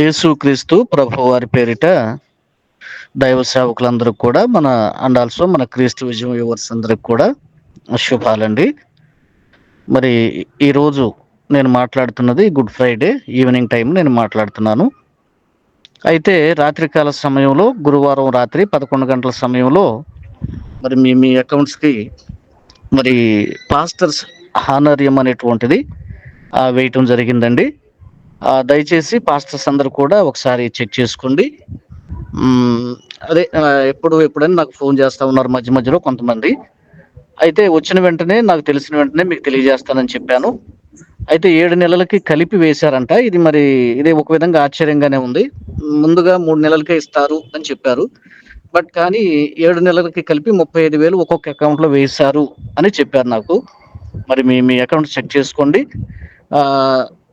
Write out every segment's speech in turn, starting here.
యేసుక్రీస్తు ప్రభు వారి పేరిట దైవ సేవకులందరూ కూడా మన అండ్ ఆల్సో మన క్రీస్తు విజయం యువర్స్ అందరికి కూడా శుభాలండి. మరి ఈరోజు నేను మాట్లాడుతున్నది గుడ్ ఫ్రైడే ఈవినింగ్ టైం నేను మాట్లాడుతున్నాను. అయితే రాత్రికాల సమయంలో గురువారం రాత్రి పదకొండు గంటల సమయంలో మరి మీ మీ అకౌంట్స్కి మరి పాస్టర్స్ హానర్యం అనేటువంటిది ఆ, వేయటం జరిగిందండి. దయచేసి పాస్టర్స్ అందరు కూడా ఒకసారి చెక్ చేసుకోండి. అదే ఎప్పుడు ఎప్పుడైనా నాకు ఫోన్ చేస్తూ ఉన్నారు మధ్య మధ్యలో కొంతమంది. అయితే వచ్చిన వెంటనే నాకు తెలిసిన వెంటనే మీకు తెలియజేస్తానని చెప్పాను. అయితే ఏడు నెలలకి కలిపి వేశారంట. ఇది మరి ఇది ఒక విధంగా ఆశ్చర్యంగానే ఉంది. ముందుగా మూడు నెలలకే ఇస్తారు అని చెప్పారు. బట్ కానీ ఏడు నెలలకి కలిపి ముప్పై ఐదు వేలు ఒక్కొక్క అకౌంట్లో వేశారు అని చెప్పారు నాకు. మరి మీ మీ అకౌంట్ చెక్ చేసుకోండి.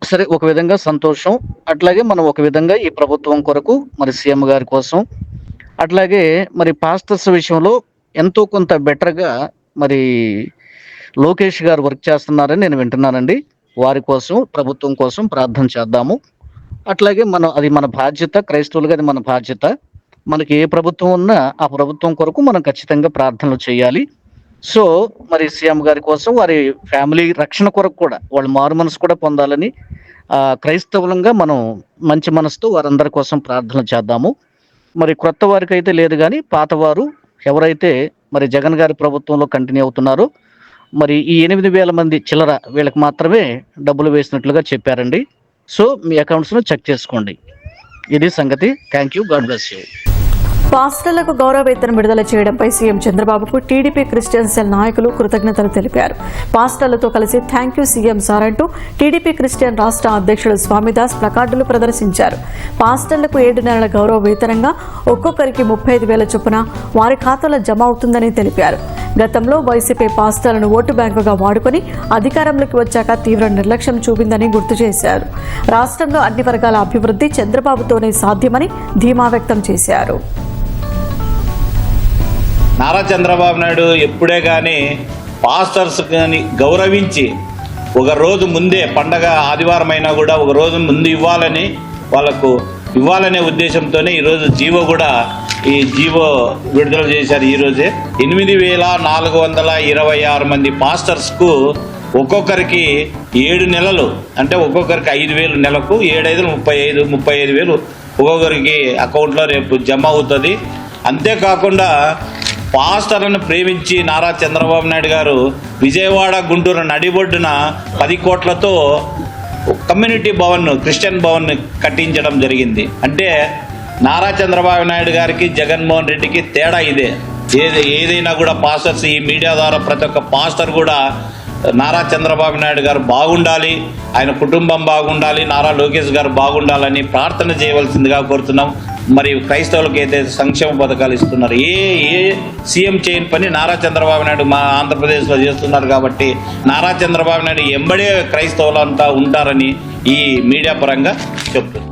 సరే ఒక విధంగా సంతోషం. అట్లాగే మనం ఒక విధంగా ఈ ప్రభుత్వం కొరకు మరి సీఎం గారి కోసం అట్లాగే మరి పాస్టర్స్ విషయంలో ఎంతో కొంత బెటర్గా మరి లోకేష్ గారు వర్క్ చేస్తున్నారని నేను వింటున్నానండి. వారి కోసం ప్రభుత్వం కోసం ప్రార్థన చేద్దాము. అట్లాగే మనం అది మన బాధ్యత క్రైస్తవులుగా అది మన బాధ్యత. మనకి ఏ ప్రభుత్వం ఉన్నా ఆ ప్రభుత్వం కొరకు మనం ఖచ్చితంగా ప్రార్థనలు చేయాలి. సో మరి సీఎం గారి కోసం వారి ఫ్యామిలీ రక్షణ కొరకు కూడా వాళ్ళ మారు మనసు కూడా పొందాలని క్రైస్తవులంగా మనం మంచి మనసుతో వారందరి కోసం ప్రార్థన చేద్దాము. మరి క్రొత్త వారికి అయితే లేదు కానీ పాతవారు ఎవరైతే మరి జగన్ గారి ప్రభుత్వంలో కంటిన్యూ అవుతున్నారో మరి ఈ ఎనిమిది వేల మంది చిల్లర వీళ్ళకి మాత్రమే డబ్బులు వేసినట్లుగా చెప్పారండి. సో మీ అకౌంట్స్ను చెక్ చేసుకోండి. ఇది సంగతి. Thank you. God bless you. పాస్టర్లకు గౌరవ వేతనం విడుదల చేయడంపై సీఎం చంద్రబాబుకు టీడీపీ క్రిస్టియన్ సెల్ నాయకులు కృతజ్ఞతలు తెలిపారు. పాస్టర్లతో కలిసి థ్యాంక్ యూ సీఎం సార్ అంటూ టీడీపీ క్రిస్టియన్ రాష్ట్ర అధ్యక్షుడు స్వామిదాస్ ప్లకార్డులు ప్రదర్శించారు. పాస్టర్లకు ఏడు నెలల గౌరవ వేతనంగా ఒక్కొక్కరికి ముప్పై ఐదు వేల చొప్పున వారి ఖాతాలో జమ అవుతుందని తెలిపారు. గతంలో వైసీపీ పాస్టర్లను ఓటు బ్యాంకుగా వాడుకొని అధికారంలోకి వచ్చాక తీవ్ర నిర్లక్ష్యం చూపిందని గుర్తు చేశారు. రాష్ట్రంలో అన్ని వర్గాల అభివృద్ధి చంద్రబాబుతోనే సాధ్యమని ధీమా వ్యక్తం చేశారు. నారా చంద్రబాబు నాయుడు ఎప్పుడే కానీ పాస్టర్స్ కానీ గౌరవించి ఒక రోజు ముందే పండగ ఆదివారం అయినా కూడా ఒక రోజు ముందు ఇవ్వాలని వాళ్ళకు ఇవ్వాలనే ఉద్దేశంతోనే ఈరోజు జీవో కూడా ఈ జీవో విడుదల చేశారు. ఈరోజే ఎనిమిది వేల నాలుగు వందల ఇరవై ఆరు మంది పాస్టర్స్కు ఒక్కొక్కరికి ఏడు నెలలు. అంటే ఒక్కొక్కరికి ఐదు వేలు నెలకు ఏడైదు ముప్పై ఐదు ముప్పై ఐదు వేలు ఒక్కొక్కరికి అకౌంట్లో రేపు జమ అవుతుంది. అంతేకాకుండా పాస్టర్లను ప్రేమించి నారా చంద్రబాబు నాయుడు గారు విజయవాడ గుంటూరు నడిబొడ్డున పది కోట్లతో కమ్యూనిటీ భవన్ను క్రిస్టియన్ భవన్ను కట్టించడం జరిగింది. అంటే నారా చంద్రబాబు నాయుడు గారికి జగన్మోహన్ రెడ్డికి తేడా ఇదే. ఏది ఏదైనా కూడా పాస్టర్స్ ఈ మీడియా ద్వారా ప్రతి ఒక్క పాస్టర్ కూడా నారా చంద్రబాబు నాయుడు గారు బాగుండాలి ఆయన కుటుంబం బాగుండాలి నారా లోకేష్ గారు బాగుండాలని ప్రార్థన చేయవలసిందిగా కోరుతున్నాం. మరి క్రైస్తవులకు ఏదైతే సంక్షేమ పథకాలు ఇస్తున్నారు ఏ ఏ సీఎం చేయని పని నారా చంద్రబాబు నాయుడు మా ఆంధ్రప్రదేశ్లో చేస్తున్నారు కాబట్టి నారా చంద్రబాబు నాయుడు ఎంబడే క్రైస్తవులు అంతా ఉంటారని ఈ మీడియా పరంగా చెప్తుంది.